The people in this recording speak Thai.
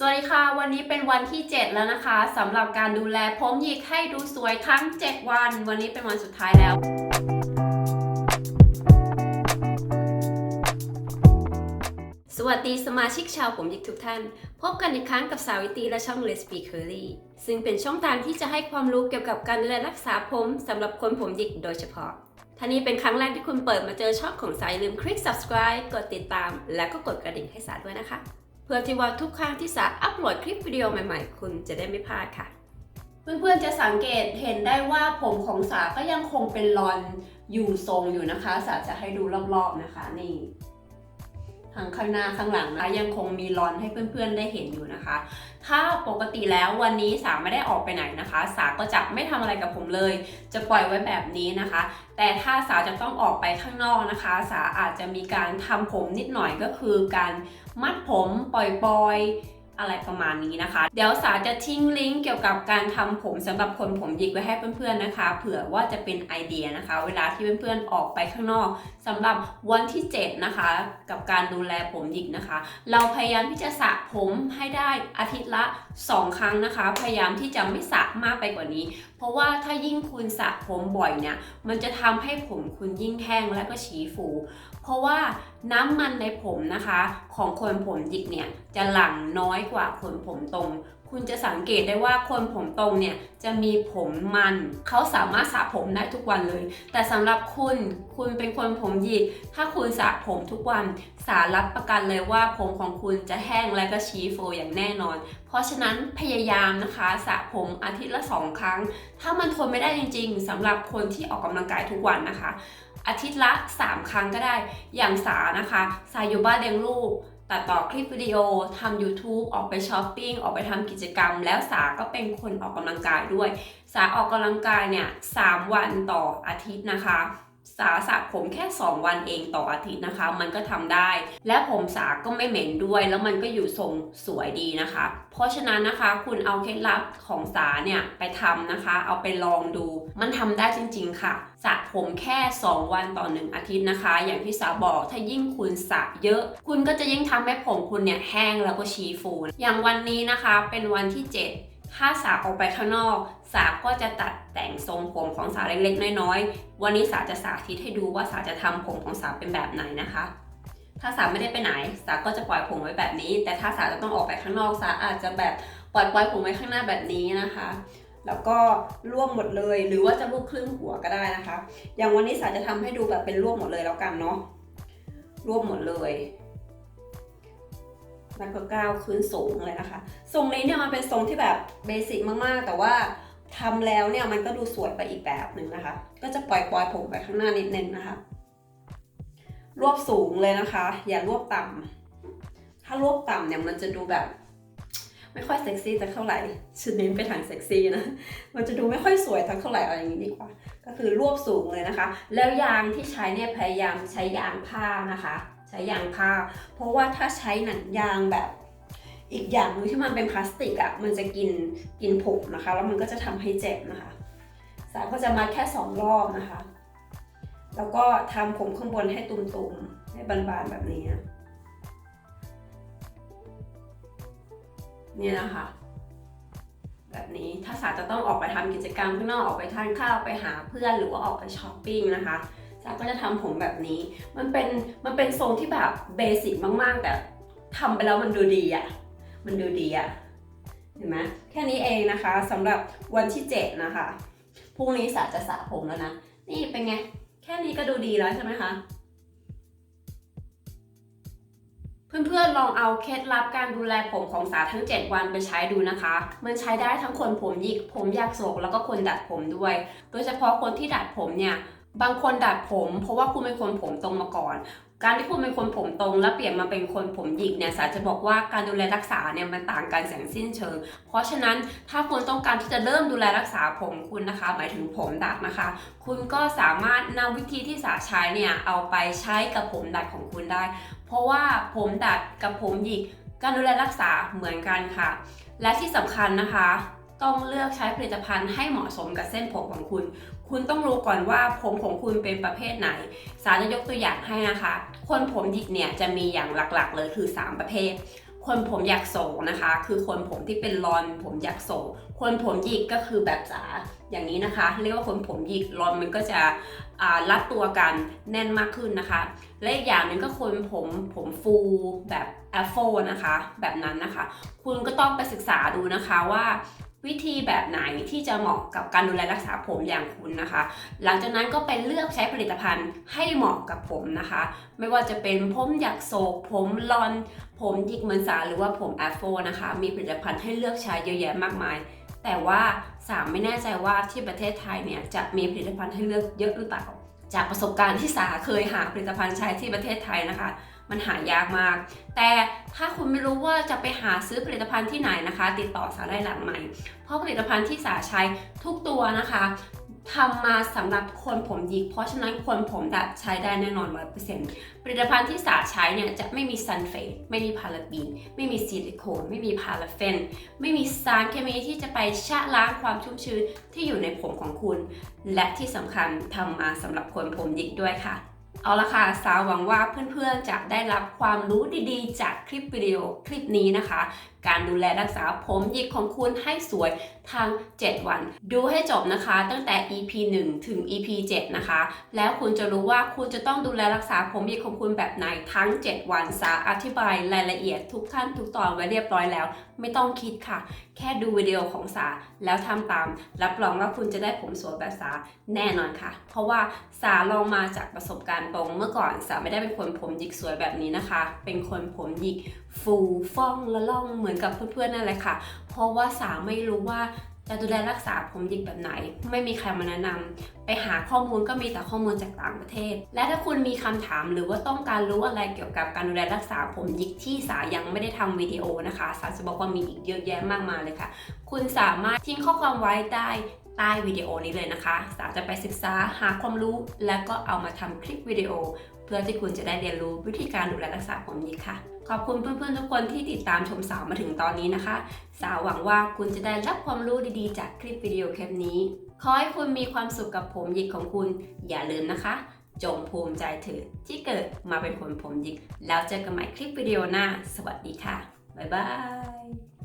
สวัสดีค่ะ วันนี้เป็นวันที่ 7 แล้วนะคะสำหรับการดูแลผมหยิกให้ดูสวยทั้ง 7 วัน วันนี้เป็นวันสุดท้ายแล้ว สวัสดีสมาชิกชาวผมหยิกทุกท่าน พบกันอีกครั้งกับสาวิตีและช่อง Lesbe Curly ซึ่งเป็นช่องทางที่จะให้ความรู้เกี่ยวกับการดูแลรักษาผมสำหรับคนผมหยิกโดยเฉพาะถ้านี้เป็นครั้งแรกที่คุณเปิดมาเจอช่องของสายลืมคลิก subscribe กดติดตาม และก็กดกระดิ่งให้สาด้วยนะคะ พื่อที่ว่าทุกครั้งที่สาอัปโหลดคลิปวิดีโอใหม่ๆ คุณจะได้ไม่พลาดค่ะ เพื่อนๆจะสังเกตเห็นได้ว่าผมของสาก็ยังคงเป็นรอนอยู่ทรงอยู่นะคะ สาจะให้ดูรอบๆนะคะนี่ ทั้งข้างหน้าข้างหลังนะยังคงมีลอนให้เพื่อนๆได้เห็นอยู่นะคะ ถ้าปกติแล้ววันนี้สาไม่ได้ออกไปไหนนะคะ สาก็จะไม่ทำอะไรกับผมเลย จะปล่อยไว้แบบนี้นะคะ แต่ถ้าสาจะต้องออกไปข้างนอกนะคะ สาอาจจะมีการทำผมนิดหน่อยก็คือการมัดผมปล่อยๆ อะไรประมาณนี้นะคะ เดี๋ยวสาจะทิ้งลิงก์เกี่ยวกับการทำผมสำหรับคนผมหยิกไว้ให้เพื่อนๆนะคะ เผื่อว่าจะเป็นไอเดียนะคะ เวลาที่เพื่อนๆออกไปข้างนอกสำหรับวันที่ 7 นะคะ กับการดูแลผมหยิกนะคะ เราพยายามที่จะสระผมให้ได้อาทิตย์ละ 2 ครั้งนะคะ พยายามที่จะไม่สระมากไปกว่านี้ เพราะว่าถ้ายิ่งคุณสระผมบ่อยเนี่ยมันจะทำให้ผมคุณยิ่งแห้งและก็ฉีฟู เพราะว่าน้ำมันในผมนะคะ ของคนผมหยิกเนี่ยจะหลั่งน้อยกว่าคนผมตรง คุณจะสังเกตได้ว่าคนผมตรงเนี่ยจะมีผมมัน เขาสามารถสระผมได้ทุกวันเลย แต่สำหรับคุณคุณเป็นคนผมหยิก ถ้าคุณสระผมทุกวันสารับประกันเลยว่าผมของคุณจะแห้งและก็ชี้โฟอย่างแน่นอน เพราะฉะนั้นพยายามนะคะสระผมอาทิตย์ละสองครั้ง ถ้ามันทนไม่ได้จริง ๆสำหรับคนที่ออกกำลังกายทุกวันนะคะ อาทิตย์ละ 3 ครั้งก็ได้ อย่างสานะคะสาอยู่บ้านเลี้ยงลูกตัดต่อคลิปวิดีโอทำ YouTube ออกไปช้อปปิ้ง ออกไปทำกิจกรรม แล้วสาก็เป็นคนออกกำลังกายด้วย สาออกกำลังกายเนี่ย3วันต่ออาทิตย์นะคะ สาสระผมแค่ 2 วันเองต่ออาทิตย์นะคะ มันก็ทำได้ และผมสาก็ไม่เหม็นด้วย แล้วมันก็อยู่ทรงสวยดีนะคะ เพราะฉะนั้นนะคะ คุณเอาเคล็ดลับของสาเนี่ยไปทำนะคะ เอาไปลองดู มันทำได้จริง ๆ ค่ะสระผมแค่ 2 วันต่อ 1 อาทิตย์นะคะ อย่างที่สาบอกถ้ายิ่งคุณสระเยอะ คุณก็จะยิ่งทำให้ผมคุณเนี่ยแห้งแล้วก็ชี้ฟูอย่างวันนี้นะคะ เป็นวันที่ 7ถ้าสาออกไปข้างนอก สาก็จะตัดแต่งทรงผมของสาเล็กๆ น้อยๆ วันนี้สาจะสาธิตให้ดูว่าสาจะทำผมของสาเป็นแบบไหนนะคะ ถ้าสาไม่ได้ไปไหน สาก็จะปล่อยผมไว้แบบนี้ แต่ถ้าสาจะต้องออกไปข้างนอกสาอาจจะแบบปล่อยปล่อยผมไว้ข้างหน้าแบบนี้นะคะ แล้วก็รวบหมดเลยหรือว่าจะรวบครึ่งหัวก็ได้นะคะ อย่างวันนี้สาจะทำให้ดูแบบเป็นรวบหมดเลยแล้วกันเนาะรวบหมดเลยแล้วก็ก้าวขึ้นสูงเลยนะคะ ทรงนี้เนี่ยมันเป็นทรงที่แบบเบสิกมากๆ แต่ว่า ทำแล้วเนี่ยมันก็ดูสวยไปอีกแบบหนึ่งนะคะ ก็จะปล่อยปล่อยผมไปข้างหน้านิดนึงนะคะ รวบสูงเลยนะคะ อย่ารวบต่ำถ้ารวบต่ำเนี่ยมันจะดูแบบ ไม่ค่อยเซ็กซี่สักเท่าไหร่ชุดนี้ไปทางเซ็กซี่นะ มันจะดูไม่ค่อยสวยสักเท่าไหร่อะไรอย่างนี้ดีกว่า ก็คือรวบสูงเลยนะคะ แล้วยางที่ใช้เนี่ยพยายามใช้ยางผ้านะคะ ใช้ยางผ้า เพราะว่าถ้าใช้หนังยางแบบ อีกอย่างนึงที่มันเป็นพลาสติกอะ่ะมันจะกินกินผมนะคะ แล้วมันก็จะทำให้เจ็บนะคะสายก็จะมาแค่สองรอบนะคะ แล้วก็ทำผมข้างบนให้ตุ่มๆให้บานๆแบบนี้นะเนี่ยนะคะแบบนี้ถ้าสาจะต้องออกไปทำกิจกรรมข้างนอกออกไปทานข้าวไปหาเพื่อนหรือว่าออกไปช้อปปิ้งนะคะสาก็จะทำผมแบบนี้ มันเป็นมันเป็นทรงที่แบบเบสิกมากๆ แต่ทำไปแล้วมันดูดีอะ่ะ มันดูดีอะเห็นไหมแค่นี้เองนะคะสำหรับวันที่ 7 นะคะพรุ่งนี้สาจะสระผมแล้วนะ นี่เป็นไง แค่นี้ก็ดูดีแล้วใช่ไหมคะเพื่อนๆ ลองเอาเคล็ดลับการดูแลผมของสาทั้ง 7 วันไปใช้ดูนะคะ มันใช้ได้ทั้งคนผมหยิก ผมยากโศก แล้วก็คนดัดผมด้วย โดยเฉพาะคนที่ดัดผมเนี่ย บางคนดัดผม เพราะว่าคุณเป็นคนผมตรงมาก่อน การที่คุณเป็นคนผมตรง แล้วเปลี่ยนมาเป็นคนผมหยิกเนี่ยสาจะบอกว่าการดูแลรักษาเนี่ยมันต่างกันแสงสิ้นเชิง เพราะฉะนั้นถ้าคุณต้องการที่จะเริ่มดูแลรักษาผมคุณนะคะ หมายถึงผมดัดนะคะ คุณก็สามารถนำวิธีที่สาใช้เนี่ยเอาไปใช้กับผมดัดของคุณได้ เพราะว่าผมดัดกับผมหยิก การดูแลรักษาเหมือนกันค่ะ และที่สำคัญนะคะ ต้องเลือกใช้ผลิตภัณฑ์ให้เหมาะสมกับเส้นผมของคุณ คุณต้องรู้ก่อนว่าผมของคุณเป็นประเภทไหน สาจะยกตัวอย่างให้นะคะ คนผมหยิกเนี่ยจะมีอย่างหลักๆ เลยคือ 3 ประเภท คนผมอยากโศกนะคะ คือคนผมที่เป็นรอนผมอยากโศกคนผมหยิกก็คือแบบจ๋าอย่างนี้นะคะ เรียกว่าคนผมหยิกรอนมันก็จะอ่ารัดตัวกันแน่นมากขึ้นนะคะ และอีกอย่างหนึ่งก็คนผมผมฟูแบบแอฟโฟนะคะ แบบนั้นนะคะ คุณก็ต้องไปศึกษาดูนะคะว่า วิธีแบบไหนที่จะเหมาะกับการดูแลรักษาผมอย่างคุณนะคะ หลังจากนั้นก็ไปเลือกใช้ผลิตภัณฑ์ให้เหมาะกับผมนะคะ ไม่ว่าจะเป็นผมหยักโศก ผมลอน ผมหยิกเหมือนสาหรือว่าผมแอฟโฟนะคะ มีผลิตภัณฑ์ให้เลือกใช้เยอะแยะมากมาย แต่ว่าสามไม่แน่ใจว่าที่ประเทศไทยเนี่ยจะมีผลิตภัณฑ์ให้เลือกเยอะหรือเปล่า จากประสบการณ์ที่สาเคยหาผลิตภัณฑ์ใช้ที่ประเทศไทยนะคะ มันหายากมาก แต่ถ้าคุณไม่รู้ว่าจะไปหาซื้อผลิตภัณฑ์ที่ไหนนะคะ ติดต่อสาได้หลังใหม่ เพราะผลิตภัณฑ์ที่สาใช้ทุกตัวนะคะทำมาสำหรับคนผมหยิก เพราะฉะนั้นคนผมดัดใช้ได้แน่นอน100%ผลิตภัณฑ์ที่สาใช้เนี่ยจะไม่มีซันเฟตไม่มีพาราบีน ไม่มีซิลิโคน ไม่มีพาราเฟน ไม่มีสารเคมีที่จะไปชะล้างความชุ่มชื้นที่อยู่ในผมของคุณ และที่สำคัญทำมาสำหรับคนผมหยิกด้วยค่ะ เอาละค่ะ สาวหวังว่าเพื่อนๆจะได้รับความรู้ดีๆ จากคลิปวิดีโอคลิปนี้นะคะการดูแลรักษาผมหยิกของคุณให้สวยทาง 7 วัน ดูให้จบนะคะ ตั้งแต่ EP 1 ถึง EP 7 นะคะ แล้วคุณจะรู้ว่าคุณจะต้องดูแลรักษาผมหยิกของคุณแบบไหนทั้ง 7 วันสาอธิบายรายละเอียดทุกขั้นทุกตอนไว้เรียบร้อยแล้ว ไม่ต้องคิดค่ะ แค่ดูวิดีโอของสาแล้วทำตาม รับรองว่าคุณจะได้ผมสวยแบบสาแน่นอนค่ะ เพราะว่าสาลองมาจากประสบการณ์ตรงเมื่อก่อนสาไม่ได้เป็นคนผมหยิกสวยแบบนี้นะคะ เป็นคนผมหยิกฟูฟ่องและล่องเหมือนมือนกับเพื่อนๆนั่นแหละค่ะ เพราะว่าสาไม่รู้ว่าจะดูแลรักษาผมหยิกแบบไหน ไม่มีใครมาแนะนำไปหาข้อมูลก็มีแต่ข้อมูลจากต่างประเทศ และถ้าคุณมีคำถามหรือว่าต้องการรู้อะไรเกี่ยวกับการดูแลรักษาผมหยิกที่สายังไม่ได้ทำวิดีโอนะคะ สาจะบอกว่ามีอีกเยอะแยะมากมายเลยค่ะ คุณสามารถทิ้งข้อความไว้ได้ใต้วิดีโอนี้เลยนะคะ สาจะไปศึกษาหาความรู้ แล้วก็เอามาทำคลิปวิดีโอ เพื่อที่คุณจะได้เรียนรู้วิธีการดูแลรักษาผมหยิกค่ะ ขอบคุณเพื่อนๆทุกคนที่ติดตามชมสาวมาถึงตอนนี้นะคะ สาวหวังว่าคุณจะได้รับความรู้ดีๆ จากคลิปวิดีโอคลิปนี้ ขอให้คุณมีความสุขกับผมหยิกของคุณ อย่าลืมนะคะ จงภูมิใจเถิดที่เกิดมาเป็นคนผมหยิก แล้วเจอกันใหม่คลิปวิดีโอหน้า สวัสดีค่ะ บ๊ายบาย